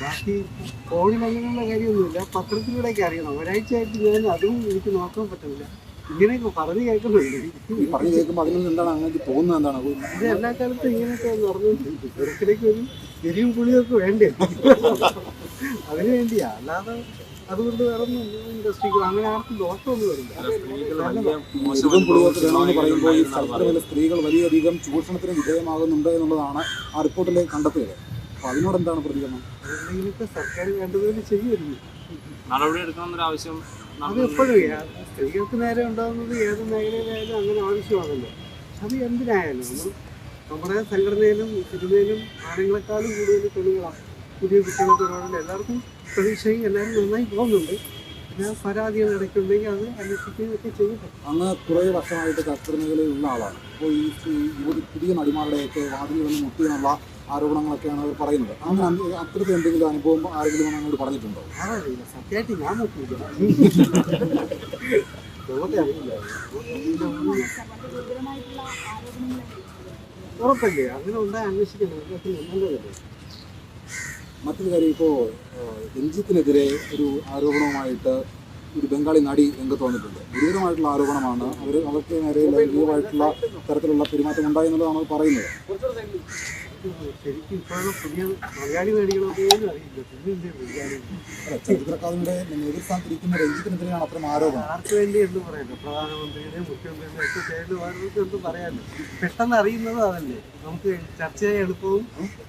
ബാക്കി ഫോണിൽ അങ്ങനെയുള്ള കാര്യമൊന്നുമില്ല. പത്രത്തിലൂടെയൊക്കെ അറിയണം. ഒരാഴ്ചയായിട്ട് ഞാൻ അതും എനിക്ക് നോക്കാൻ പറ്റുന്നില്ല ഇങ്ങനെയൊക്കെ പറഞ്ഞു കേൾക്കുന്നുണ്ട്. ഈ പറഞ്ഞു കേൾക്കുമ്പോൾ അതിൽ എന്താണ് അങ്ങനെ പോകുന്നത് എന്താണ്? ഇത് എല്ലാ കാലത്തും ഇങ്ങനെയൊക്കെ നടന്നുകൊണ്ടിരിക്കും. ഇടയ്ക്കിടയ്ക്ക് ഒരു എരിവും പുളിയൊക്കെ വേണ്ടേ? അതിന് വേണ്ടിയാ. അല്ലാതെ അതുകൊണ്ട് വേറെ ഒന്നും ഇൻഡസ്ട്രിക്ക് അങ്ങനെ ആർക്കും ദോഷമൊന്നും വരില്ല. സ്ത്രീകൾ വലിയധികം ചൂഷണത്തിന് വിധേയമാകുന്നുണ്ട് എന്നുള്ളതാണ് ആ റിപ്പോർട്ടിൽ കണ്ടെത്തിയത് അതിനോട് എന്താണ് പ്രതികരണം? അതെന്തെങ്കിലുമൊക്കെ സർക്കാർ വേണ്ടതുപോലെ ചെയ്യുമായിരുന്നു. നടപടി എടുക്കണമെന്നൊരു ആവശ്യം അത് എപ്പോഴും സ്ത്രീകൾക്ക് നേരെ ഉണ്ടാകുന്നത് ഏത് മേഖലയിലായാലും അങ്ങനെ ആവശ്യമാണല്ലോ. അത് എന്തിനായാലും നമ്മൾ നമ്മുടെ സംഘടനയിലും സിനിമയിലും ആണുങ്ങളെക്കാളും കൂടുതൽ പെണ്ണുങ്ങളാണ് പുതിയ കുട്ടികളൊക്കെ ഒരുപാടുണ്ട് എല്ലാവർക്കും പ്രതീക്ഷയും എല്ലാവരും നന്നായി പോകുന്നുണ്ട്. പിന്നെ പരാതികൾ ഇടയ്ക്കുണ്ടെങ്കിൽ അത് അന്വേഷിക്കുകയൊക്കെ ചെയ്യട്ടെ. അങ്ങ് കുറേ വർഷമായിട്ട് ചലച്ചിത്ര മേഖലയിലുള്ള ആളാണ്. അപ്പോൾ ഈ പുതിയ നടിമാരുടെയൊക്കെ വാതിൽ വന്ന് മുട്ടി എന്നുള്ള ആരോപണങ്ങളൊക്കെയാണ് അവർ പറയുന്നത്. അങ്ങനെ അത്തരത്തിൽ എന്തെങ്കിലും അനുഭവം ആരെങ്കിലും അങ്ങോട്ട് പറഞ്ഞിട്ടുണ്ടോ? അതറിയില്ല സത്യമായിട്ട് ഞാൻ ഉറപ്പല്ലേ? അങ്ങനെ ഉണ്ടായി മറ്റൊരു കാര്യം ഇപ്പോൾ രഞ്ജിത്തിനെതിരെ ഒരു ആരോപണവുമായിട്ട് ഒരു ബംഗാളി നടി രംഗത്ത് വന്നിട്ടുണ്ട്. ഗുരുതരമായിട്ടുള്ള ആരോപണമാണ്. അവർ അവർക്ക് നേരെ ലൈംഗികമായിട്ടുള്ള തരത്തിലുള്ള പെരുമാറ്റം ഉണ്ടായി എന്നുള്ളതാണ് പറയുന്നത്. ശരിക്കും ഇപ്പോഴുള്ള പുതിയ മലയാളി നടികളൊക്കെ പോലും അറിയില്ല പിന്നെ അക്കാദമിയുടെ നേതൃസ്ഥാനത്തിരിക്കുന്ന രഞ്ജിത്തിനെതിരെയാണ് അത്തരം ആരോപണം. ആർക്ക് വേണ്ടി എന്ന് പറയാനോ പ്രധാനമന്ത്രിയുടെ മുഖ്യമന്ത്രിയുടെ ഒക്കെ ഓരോരുത്തർക്ക് എന്ത് പറയാനോ പെട്ടെന്ന് അറിയുന്നത് അതല്ലേ. നമുക്ക് ചർച്ച എളുപ്പവും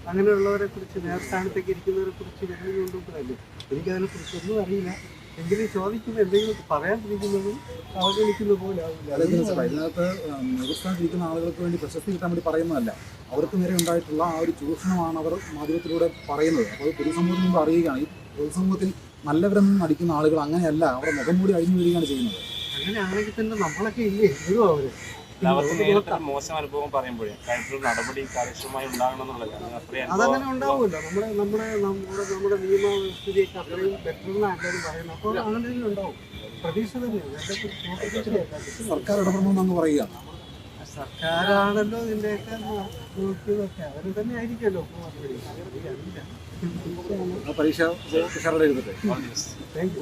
അങ്ങനെയുള്ളവരെ കുറിച്ച് നേർസ്ഥാനത്തേക്ക് ഇരിക്കുന്നവരെ കുറിച്ച് വിവരങ്ങളുണ്ടല്ലേ എനിക്കതിനെ കുറിച്ചൊന്നും അറിയില്ല. എങ്കിലും ചോദിക്കുമ്പോൾ എന്തെങ്കിലും പറയാണ്ടിരിക്കുന്നതും അവഗണിക്കുന്ന പോലെ അതായത് ആവില്ല സാർ, ഇതിനകത്ത് ഉം, നേതൃസ്ഥാനത്തിരിക്കുന്ന ആളുകൾക്ക് വേണ്ടി പ്രശസ്തി കിട്ടാൻ വേണ്ടി പറയുന്നതല്ല. അവർക്ക് നേരെ ഉണ്ടായിട്ടുള്ള ആ ഒരു ചൂഷണമാണ് അവർ മാധ്യമത്തിലൂടെ പറയുന്നത്. അപ്പോൾ പൊതുസമൂഹത്തിൽ നിന്ന് മുമ്പ് അറിയുകയാണ് ഈ പൊതുസമൂഹത്തിൽ നല്ലവരെന്ന് നടിക്കുന്ന ആളുകൾ അങ്ങനെയല്ല. അവരുടെ മുഖം കൂടി അഴിഞ്ഞു വരികയാണ് ചെയ്യുന്നത്. അങ്ങനെയാണെങ്കിൽ തന്നെ നമ്മളൊക്കെ ഇല്ലേ? ഇതും അവർ? നേരിട്ട് മോശം അനുഭവം പറയുമ്പോഴേ കാര്യത്തിൽ നടപടി കാര്യക്ഷമമായി അത്രയും അതങ്ങനെ ഉണ്ടാവുമല്ലോ. നമ്മുടെ നമ്മുടെ നമ്മുടെ നമ്മുടെ നിയമവ്യവസ്ഥിതിയൊക്കെ അത്രയും ബെറ്റർ എല്ലാവരും പറയുന്നത് അപ്പോൾ അങ്ങനെ തന്നെ ഉണ്ടാവും. പ്രതീക്ഷ തന്നെയാണ്. സർക്കാർ ഇടപെടണമെന്ന് പറയുകയാണ് സർക്കാരാണല്ലോ ഇതിന്റെയൊക്കെ നോക്കിയതൊക്കെ. അവർ തന്നെ ആയിരിക്കുമല്ലോ പരീക്ഷ താങ്ക് യു